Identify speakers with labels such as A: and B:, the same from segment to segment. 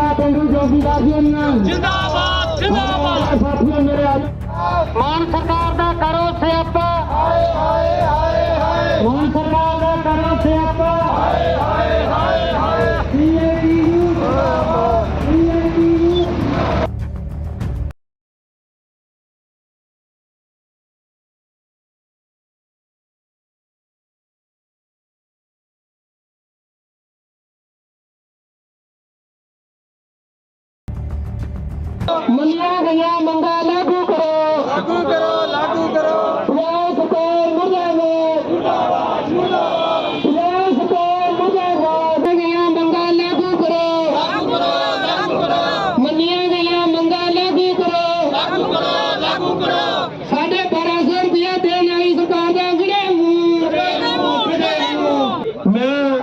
A: ਝੰਡਾ ਪਿੰਡੂ ਜੋਗੀਦਾਰ ਜੀ ਨੂੰ
B: ਜਿੰਦਾਬਾਦ ਜਿੰਦਾਬਾਦ।
A: ਸਾਥੀਓ ਮੇਰੇ ਆ ਮਾਨ ਸਰਕਾਰ ਦਾ ਕਰੋ ਸਿਆਪਾ। ਹਾਏ ਹਾਏ ਹਾਏ ਹਾਏ। ਮਾਨ ਮੰਨੀਆਂ ਗਈਆਂ ਮੰਗਾਂ ਲਾਗੂ ਕਰੋ। ਲਾਗੂ ਕਰੋ ਲਾਗੂ ਕਰੋ ਪੰਜਾਬ ਸਰਕਾਰ ਮੁਰਦਾਬਾਦ ਮੁਰਦਾਬਾਦ ਮੁਰਦਾਬਾਦ ਪੰਜਾਬ ਸਰਕਾਰ ਮੁਰਦਾਬਾਦ ਗਈਆਂ ਮੰਗਾਂ ਲਾਗੂ ਕਰੋ ਲਾਗੂ ਕਰੋ ਲਾਗੂ ਕਰੋ ਮੰਨੀਆਂ ਗਈਆਂ ਮੰਗਾਂ ਲਾਗੂ ਕਰੋ ਲਾਗੂ ਕਰੋ ਲਾਗੂ ਕਰੋ ਸਾਡੇ 1200 ਰੁਪਇਆ ਦੇਣ ਵਾਲੀ ਸਰਕਾਰ ਦਾ ਜਿਹੜੇ
C: ਮੈਂ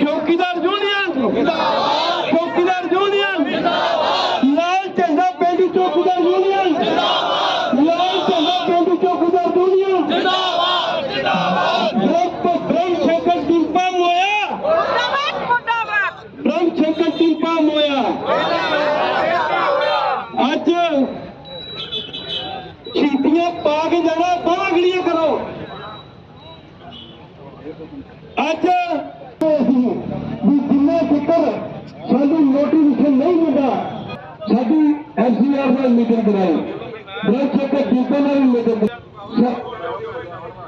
C: ਚੌਕੀਦਾਰ ਯੂਨੀਅਨ ਜਿੰਦਾਬਾਦ ਚੌਕੀਦਾਰ ਯੂਨੀਅਨ ਜਿੰਦਾਬਾਦ ਲਾਲ ਝੰਡਾ ਪਿੰਡੂ ਚੌਕੀਦਾਰ ਯੂਨੀਅਨ ਜਿੰਦਾਬਾਦ ਲਾਲ ਝੰਡਾ ਪਿੰਡੂ ਚੌਕੀਦਾਰ ਯੂਨੀਅਨ ਜਿੰਦਾਬਾਦ ਜਿੰਦਾਬਾਦ ਬ੍ਰਹਮ ਸ਼ੰਕਰ ਟਿੰਪਾ ਮੋਇਆ ਬ੍ਰਹਮ ਸ਼ੰਕਰ ਟਿੰਪਾ ਮੋਇਆ ਅੱਜ ਛੀਟੀਆਂ ਪਾ ਕੇ ਜਾਣਾ ਬਾਹਾਂ ਗੜੀਆਂ ਕਰੋ ਅੱਜ ਵੀ ਜਿੰਨਾ ਚਿਰ ਸਾਨੂੰ ਨੋਟੀਫਿਕੇਸ਼ਨ ਨਹੀਂ ਮਿਲਦਾ, ਸਾਡੀ ਐਸਡੀਆਰ ਨਾਲ ਮੀਟਿੰਗ ਕਰਾਈ ਬ੍ਰੇਕ ਚੈੱਕ ਡਿਊਟੀ ਨਾਲ ਮੀਟਿੰਗ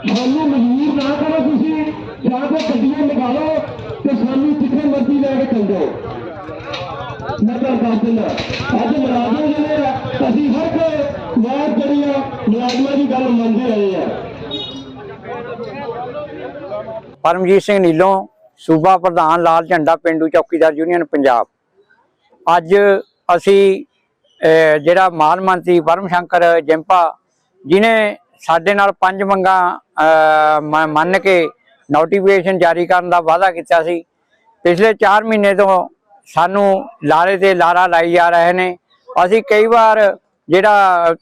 C: ਸਾਨੂੰ ਮਜਬੂਰ ਨਾ ਕਰੋ ਤੁਸੀਂ, ਜਾਂ ਤਾਂ ਗੱਡੀਆਂ ਨਿਕਾਲੋ ਤੇ ਸਾਨੂੰ ਜਿੱਥੇ ਮਰਜ਼ੀ ਲੈ ਕੇ ਚੱਲ ਜਾਓ। ਮੈਂ ਤਾਂ ਦੱਸ ਦਿੰਦਾ, ਅੱਜ ਮੁਲਾਜ਼ਮ ਜਿਹੜੇ ਆ, ਅਸੀਂ ਹਰ ਕੋਈ ਵਾਰ ਜਿਹੜੀਆਂ ਮੁਲਾਜ਼ਮਾਂ ਦੀ ਗੱਲ ਮੰਨਦੇ ਆਏ ਆ।
D: ਪਰਮਜੀਤ ਸਿੰਘ ਨੀਲੋਂ, ਸੂਬਾ ਪ੍ਰਧਾਨ ਲਾਲ ਝੰਡਾ ਪਿੰਡੂ ਚੌਕੀਦਾਰ ਯੂਨੀਅਨ ਪੰਜਾਬ। ਅੱਜ ਅਸੀਂ ਜਿਹੜਾ ਮਾਨ ਮੰਤਰੀ ਪਰਮ ਸ਼ੰਕਰ ਜਿੰਪਾ ਜਿਨੇ ਸਾਡੇ ਨਾਲ ਪੰਜ ਮੰਗਾਂ ਮ- ਮੰਨ ਕੇ ਨੋਟੀਫਿਕੇਸ਼ਨ ਜਾਰੀ ਕਰਨ ਦਾ ਵਾਅਦਾ ਕੀਤਾ ਸੀ। ਪਿਛਲੇ 4 ਮਹੀਨੇ ਤੋਂ ਸਾਨੂੰ ਲਾਰੇ ਤੇ ਲਾਰਾ ਲਾਈ ਜਾ ਰਹੇ ਨੇ। ਅਸੀਂ ਕਈ ਵਾਰ ਜਿਹੜਾ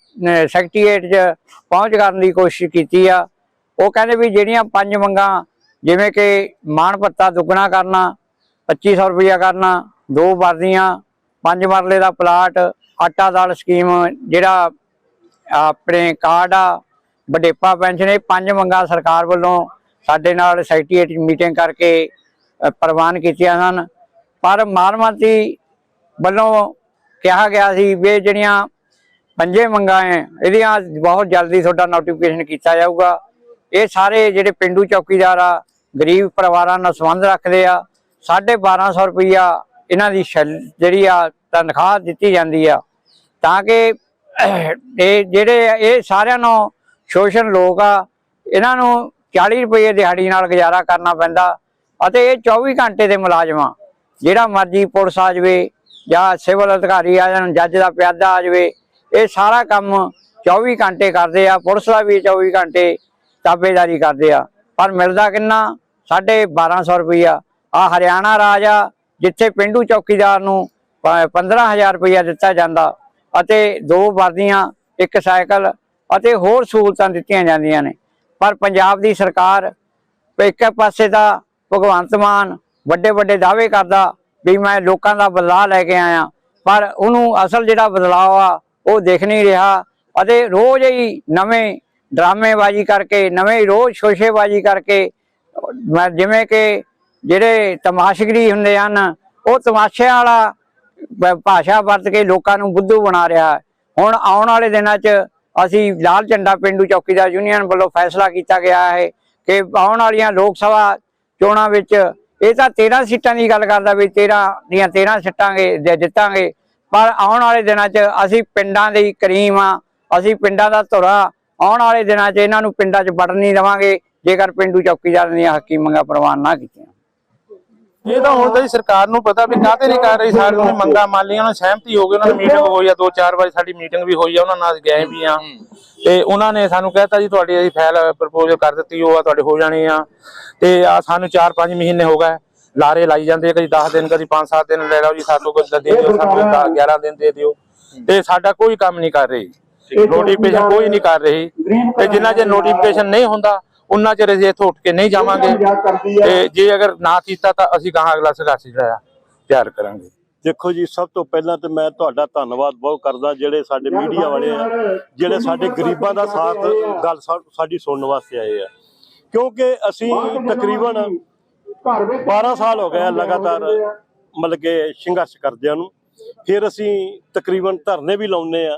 D: ਸੈਕਟਰੀਏਟ 'ਚ ਪਹੁੰਚ ਕਰਨ ਦੀ ਕੋਸ਼ਿਸ਼ ਕੀਤੀ ਆ। ਉਹ ਕਹਿੰਦੇ ਵੀ ਜਿਹੜੀਆਂ ਪੰਜ ਮੰਗਾਂ ਜਿਵੇਂ ਕਿ ਮਾਣ ਭੱਤਾ ਦੁੱਗਣਾ ਕਰਨਾ 2500 ਰੁਪਇਆ ਕਰਨਾ, ਦੋ ਵਰਦੀਆਂ, ਪੰਜ ਮਰਲੇ ਦਾ ਪਲਾਟ, ਆਟਾ ਦਾਲ ਸਕੀਮ, ਜਿਹੜਾ ਆਪਣੇ ਕਾਰਡ ਆ, ਵਡੇਪਾ ਪੈਨਸ਼ਨ, ਇਹ ਪੰਜ ਮੰਗਾਂ ਸਰਕਾਰ ਵੱਲੋਂ ਸਾਡੇ ਨਾਲ ਸੈਕਟਰੀਏਟ ਮੀਟਿੰਗ ਕਰਕੇ ਪ੍ਰਵਾਨ ਕੀਤੀਆਂ ਹਨ ਪਰ ਮਾਨ ਮੰਤਰੀ ਵੱਲੋਂ ਕਿਹਾ ਗਿਆ ਸੀ ਵੀ ਇਹ ਜਿਹੜੀਆਂ ਪੰਜੇ ਮੰਗਾਂ ਹੈ ਇਹਦੀਆਂ ਬਹੁਤ ਜਲਦੀ ਤੁਹਾਡਾ ਨੋਟੀਫਿਕੇਸ਼ਨ ਕੀਤਾ ਜਾਊਗਾ। ਇਹ ਸਾਰੇ ਜਿਹੜੇ ਪਿੰਡੂ ਚੌਕੀਦਾਰ ਆ ਗਰੀਬ ਪਰਿਵਾਰਾਂ ਨਾਲ ਸੰਬੰਧ ਰੱਖਦੇ ਆ 1250 ਰੁਪਈਆ ਇਹਨਾਂ ਦੀ ਸ਼ੈਲ- ਜਿਹੜੀ ਆ ਤਨਖਾਹ ਦਿੱਤੀ ਜਾਂਦੀ ਆ। ਤਾਂ ਕਿ ਇਹ ਜਿਹੜੇ ਇਹ ਸਾਰਿਆਂ ਨੂੰ ਸ਼ੋਸ਼ਣ ਲੋਕ ਆ, ਇਹਨਾਂ ਨੂੰ 40 ਰੁਪਏ ਦਿਹਾੜੀ ਨਾਲ ਗੁਜ਼ਾਰਾ ਕਰਨਾ ਪੈਂਦਾ ਅਤੇ ਇਹ 24 ਘੰਟੇ ਦੇ ਮੁਲਾਜ਼ਮ ਆ। ਜਿਹੜਾ ਮਰਜ਼ੀ ਪੁਲਿਸ ਆ ਜਾਵੇ ਜਾਂ ਸਿਵਲ ਅਧਿਕਾਰੀ ਆ ਜਾਣ, ਜੱਜ ਦਾ ਪਿਆਦਾ ਆ ਜਾਵੇ, ਇਹ ਸਾਰਾ ਕੰਮ 24 ਘੰਟੇ ਕਰਦੇ ਆ। ਪੁਲਿਸ ਦਾ ਵੀ 24 ਘੰਟੇ ਤਾਬੇਦਾਰੀ ਕਰਦੇ ਆ। ਪਰ ਮਿਲਦਾ ਕਿੰਨਾ? ਸਾਢੇ 1200 ਰੁਪਈਆ। ਆ ਹਰਿਆਣਾ ਰਾਜ ਆ, ਜਿੱਥੇ ਪਿੰਡੂ ਚੌਕੀਦਾਰ ਨੂੰ ਪ- 15000 ਰੁਪਈਆ ਦਿੱਤਾ ਜਾਂਦਾ ਅਤੇ ਦੋ ਵਰਦੀਆਂ, ਇੱਕ ਸਾਈਕਲ ਅਤੇ ਹੋਰ ਸਹੂਲਤਾਂ ਦਿੱਤੀਆਂ ਜਾਂਦੀਆਂ ਨੇ। ਪਰ ਪੰਜਾਬ ਦੀ ਸਰਕਾਰ ਇੱਕ ਪਾਸੇ ਤਾਂ ਭਗਵੰਤ ਮਾਨ ਵੱਡੇ ਵੱਡੇ ਦਾਅਵੇ ਕਰਦਾ ਵੀ ਮੈਂ ਲੋਕਾਂ ਦਾ ਬਦਲਾਅ ਲੈ ਕੇ ਆਇਆ, ਪਰ ਉਹਨੂੰ ਅਸਲ ਜਿਹੜਾ ਬਦਲਾਅ ਆ, ਉਹ ਦੇਖ ਨਹੀਂ ਰਿਹਾ ਅਤੇ ਰੋਜ਼ ਹੀ ਨਵੇਂ ਡਰਾਮੇਬਾਜ਼ੀ ਕਰਕੇ, ਨਵੇਂ ਹੀ ਰੋਜ਼ ਸ਼ੋਸ਼ੇਬਾਜ਼ੀ ਕਰਕੇ ਮੈਂ ਜਿਵੇਂ ਕਿ ਜਿਹੜੇ ਤਮਾਸ਼ਗਰੀ ਹੁੰਦੇ ਹਨ, ਉਹ ਤਮਾਸ਼ਿਆਂ ਵਾਲਾ ਭਾਸ਼ਾ ਵਰਤ ਕੇ ਲੋਕਾਂ ਨੂੰ ਬੁੱਧੂ ਬਣਾ ਰਿਹਾ ਹੁਣ ਆਉਣ ਵਾਲੇ ਦਿਨਾਂ 'ਚ ਅਸੀਂ ਲਾਲ ਝੰਡਾ ਪਿੰਡੂ ਚੌਕੀਦਾਰ ਯੂਨੀਅਨ ਵੱਲੋਂ ਫੈਸਲਾ ਕੀਤਾ ਗਿਆ ਹੈ ਕਿ ਆਉਣ ਵਾਲੀਆਂ ਲੋਕ ਸਭਾ ਚੋਣਾਂ ਵਿੱਚ ਇਹ ਤਾਂ 13 ਸੀਟਾਂ ਦੀ ਗੱਲ ਕਰਦਾ ਵੀ 13 ਦੀਆਂ 13 ਸੀਟਾਂਗੇ ਜਿੱਤਾਂਗੇ। ਪਰ ਆਉਣ ਵਾਲੇ ਦਿਨਾਂ 'ਚ ਅਸੀਂ ਪਿੰਡਾਂ ਦੇ ਕਰੀਮ ਆ ਅਸੀਂ ਪਿੰਡਾਂ ਦਾ ਧੁਰਾ ਆਉਣ ਵਾਲੇ ਦਿਨਾਂ 'ਚ ਇਹਨਾਂ ਨੂੰ ਪਿੰਡਾਂ 'ਚ ਵੜਨ ਨਹੀਂ ਦੇਵਾਂਗੇ। ਜੇਕਰ ਪਿੰਡੂ ਚੌਕੀਦਾਰ ਦੀਆਂ ਹੱਕੀ ਮੰਗਾਂ ਪ੍ਰਵਾਨ ਨਾ ਕੀਤੀਆਂ।
E: ਇਹ ਤਾਂ ਹੁਣ ਤਾਂ ਜੀ ਸਰਕਾਰ ਨੂੰ ਪਤਾ ਵੀ ਕਾਹਤੇ ਨਹੀਂ ਕਰ ਰਹੀ ਸਾਡੀ ਨੂੰ ਮੰਗਾ ਉਹਨਾਂ ਨਾਲ ਸਹਿਮਤੀ ਹੋ ਗਈ ਉਹਨਾਂ ਦੀ ਮੀਟਿੰਗ ਹੋਈ ਆ ਦੋ ਚਾਰ ਵਾਰੀ ਸਾਡੀ ਮੀਟਿੰਗ ਵੀ ਹੋਈ ਆ ਉਹਨਾਂ ਨਾਲ ਅਸੀਂ ਗਏ ਵੀ ਆ। ਤੇ ਉਹਨਾਂ ਨੇ ਸਾਨੂੰ ਕਹਿਤਾ ਜੀ ਤੁਹਾਡੀ ਅਸੀਂ ਫਾਈਲ ਪ੍ਰਪੋਜ਼ਲ ਕਰ ਦਿੱਤੀ ਉਹ ਆ ਤੁਹਾਡੇ ਹੋ ਜਾਣੀ ਆ। ਤੇ ਆ ਸਾਨੂੰ 4-5 ਮਹੀਨੇ ਹੋ ਗਏ ਲਾਰੇ ਲਾਈ ਜਾਂਦੇ ਕਦੀ 10 ਦਿਨ ਕਦੀ 5-7 ਦਿਨ ਲੈ ਲਓ ਜੀ ਸਾਤੋਂ ਕੁਝ ਦੇ ਦਿਓ ਸਾਨੂੰ 10 11 ਦਿਨ ਦੇ ਦਿਓ। ਤੇ ਸਾਡਾ ਕੋਈ ਕੰਮ ਨਹੀਂ ਕਰ ਰਹੀ। ਨੋਟੀਫਿਕੇਸ਼ਨ ਕੋਈ ਨਹੀਂ ਕਰ ਰਹੀ। ਤੇ ਜਿੰਨਾ ਚਿਰ ਨੋਟੀਫਿਕੇਸ਼ਨ ਨਹੀਂ ਹੁੰਦਾ ਉਹਨਾਂ ਚਿਰ ਅਸੀਂ ਇੱਥੋਂ ਉੱਠ ਕੇ ਨਹੀਂ ਜਾਵਾਂਗੇ। ਤੇ ਜੇ ਅਗਰ ਨਾ ਕੀਤਾ ਤਾਂ ਅਸੀਂ ਕਹਾਂ ਅਗਲਾ ਸੰਘਰਸ਼ ਜਿਹੜਾ ਆ ਤਿਆਰ ਕਰਾਂਗੇ।
F: ਦੇਖੋ ਜੀ ਸਭ ਤੋਂ ਪਹਿਲਾਂ ਤੇ ਮੈਂ ਤੁਹਾਡਾ ਧੰਨਵਾਦ ਬਹੁਤ ਕਰਦਾ ਜਿਹੜੇ ਸਾਡੇ ਮੀਡੀਆ ਵਾਲੇ ਆ ਜਿਹੜੇ ਸਾਡੇ ਗਰੀਬਾਂ ਦਾ ਸਾਥ ਗੱਲ ਸਾਡੀ ਸੁਣਨ ਵਾਸਤੇ ਆਏ ਆ। ਕਿਉਂਕਿ ਅਸੀਂ ਤਕਰੀਬਨ 12 ਸਾਲ ਹੋ ਗਏ ਲਗਾਤਾਰ ਮਤਲਬ ਕਿ ਸੰਘਰਸ਼ ਕਰਦਿਆਂ ਨੂੰ। ਫਿਰ ਅਸੀਂ ਤਕਰੀਬਨ ਧਰਨੇ ਵੀ ਲਾਉਂਦੇ ਆ।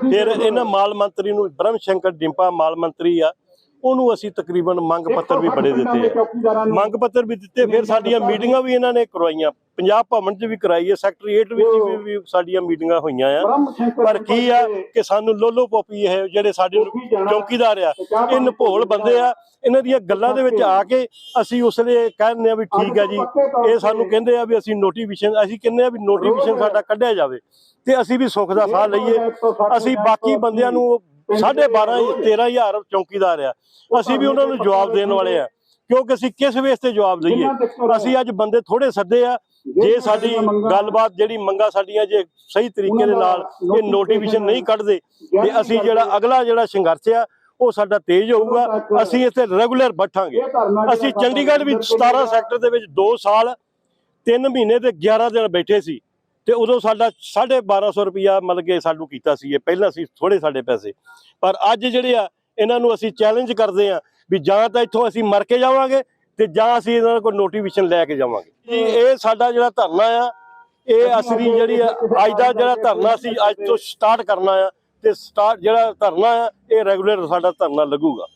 F: ਫਿਰ ਇਹਨਾਂ ਮਾਲ ਮੰਤਰੀ ਨੂੰ ਬ੍ਰਹਮ ਸ਼ੰਕਰ ਡਿੰਪਾ ਮਾਲ ਮੰਤਰੀ ਆ ਉਹਨੂੰ ਅਸੀਂ ਤਕਰੀਬਨ ਮੰਗ ਪੱਤਰ ਵੀ ਬੜੇ ਦਿੱਤੇ ਆ। ਮੰਗ ਪੱਤਰ ਵੀ ਦਿੱਤੇ ਫਿਰ ਸਾਡੀਆਂ ਮੀਟਿੰਗਾਂ ਵੀ ਇਹਨਾਂ ਨੇ ਕਰਵਾਈਆਂ। ਪੰਜਾਬ ਭਵਨ 'ਚ ਵੀ ਕਰਾਈ ਹੈ ਸੈਕਟਰੀ 8 ਵਿੱਚ ਵੀ, ਵੀ ਸਾਡੀਆਂ ਮੀਟਿੰਗਾਂ ਹੋਈਆਂ ਆ। ਪਰ ਕੀ ਆ ਕਿ ਸਾਨੂੰ ਲੋਲੋ ਪੋਪੀ ਇਹ ਜਿਹੜੇ ਸਾਡੇ ਚੌਕੀਦਾਰ ਆ ਇਹ ਨਪੋਲ ਬੰਦੇ ਆ। ਇਹਨਾਂ ਦੀਆਂ ਗੱਲਾਂ ਦੇ ਵਿੱਚ ਆ ਕੇ ਅਸੀਂ ਉਸ ਲਈ ਕਹਿੰਦੇ ਆ ਵੀ ਠੀਕ ਆ ਜੀ। ਇਹ ਸਾਨੂੰ ਕਹਿੰਦੇ ਆ ਵੀ ਅਸੀਂ ਨੋਟੀਫਿਕੇਸ਼ਨ ਅਸੀਂ ਕਹਿੰਦੇ ਆ ਵੀ ਨੋਟੀਫਿਕੇਸ਼ਨ ਸਾਡਾ ਕੱਢਿਆ ਜਾਵੇ। ਤੇ ਅਸੀਂ ਵੀ ਸੁੱਖ ਦਾ ਸਾਹ ਲਈਏ। ਅਸੀਂ ਬਾਕੀ ਬੰਦਿਆਂ ਨੂੰ 12.5 13000 ਚੌਕੀਦਾਰ ਆ। ਅਸੀਂ ਵੀ ਉਹਨਾਂ ਨੂੰ ਜਵਾਬ ਦੇਣ ਵਾਲੇ ਆ। ਕਿਉਂਕਿ ਅਸੀਂ ਕਿਸ ਵੇਸ ਤੇ ਜਵਾਬ ਦਈਏ? ਅਸੀਂ ਅੱਜ ਬੰਦੇ ਥੋੜੇ ਸੱਦੇ ਆ। ਜੇ ਸਾਡੀ ਗੱਲਬਾਤ ਜਿਹੜੀ ਮੰਗਾ ਸਾਡੀਆਂ ਜੇ ਸਹੀ ਤਰੀਕੇ ਦੇ ਨਾਲ ਇਹ ਨੋਟੀਫਿਕੇਸ਼ਨ ਨਹੀਂ ਕੱਢਦੇ ਤੇ ਅਸੀਂ ਜਿਹੜਾ ਅਗਲਾ ਜਿਹੜਾ ਸੰਘਰਸ਼ ਆ ਉਹ ਸਾਡਾ ਤੇਜ਼ ਹੋਊਗਾ। ਅਸੀਂ ਇੱਥੇ ਰੈਗੂਲਰ ਬੈਠਾਂਗੇ। ਅਸੀਂ ਚੰਡੀਗੜ੍ਹ ਵਿੱਚ 17 ਸੈਕਟਰ ਦੇ ਵਿੱਚ 2 ਸਾਲ 3 ਮਹੀਨੇ ਤੇ 11 ਦਿਨ ਬੈਠੇ ਸੀ। ਤੇ ਉਦੋਂ ਸਾਡਾ 1250 ਰੁਪਿਆ ਮਤਲਬ ਕਿ ਸਾਨੂੰ ਕੀਤਾ ਸੀ ਇਹ। ਪਹਿਲਾਂ ਸੀ ਥੋੜੇ ਸਾਡੇ ਪੈਸੇ। ਪਰ ਅੱਜ ਜਿਹੜੇ ਆ ਇਹਨਾਂ ਨੂੰ ਅਸੀਂ ਚੈਲੰਜ ਕਰਦੇ ਆ ਵੀ ਜਾਂ ਤਾਂ ਇੱਥੋਂ ਅਸੀਂ ਮਰ ਕੇ ਜਾਵਾਂਗੇ ਤੇ ਜਾਂ ਅਸੀਂ ਇਹਨਾਂ ਕੋਲ ਨੋਟੀਫਿਕੇਸ਼ਨ ਲੈ ਕੇ ਜਾਵਾਂਗੇ। ਜੀ ਇਹ ਸਾਡਾ ਜਿਹੜਾ ਧਰਨਾ ਆ ਇਹ ਅਸਲੀ ਜਿਹੜੀ ਆ ਅੱਜ ਦਾ ਜਿਹੜਾ ਧਰਨਾ ਸੀ ਅੱਜ ਤੋਂ ਸਟਾਰਟ ਕਰਨਾ ਆ ਤੇ ਸਟਾਰਟ ਜਿਹੜਾ ਧਰਨਾ ਆ ਇਹ ਰੈਗੂਲਰ ਸਾਡਾ ਧਰਨਾ ਲੱਗੂਗਾ।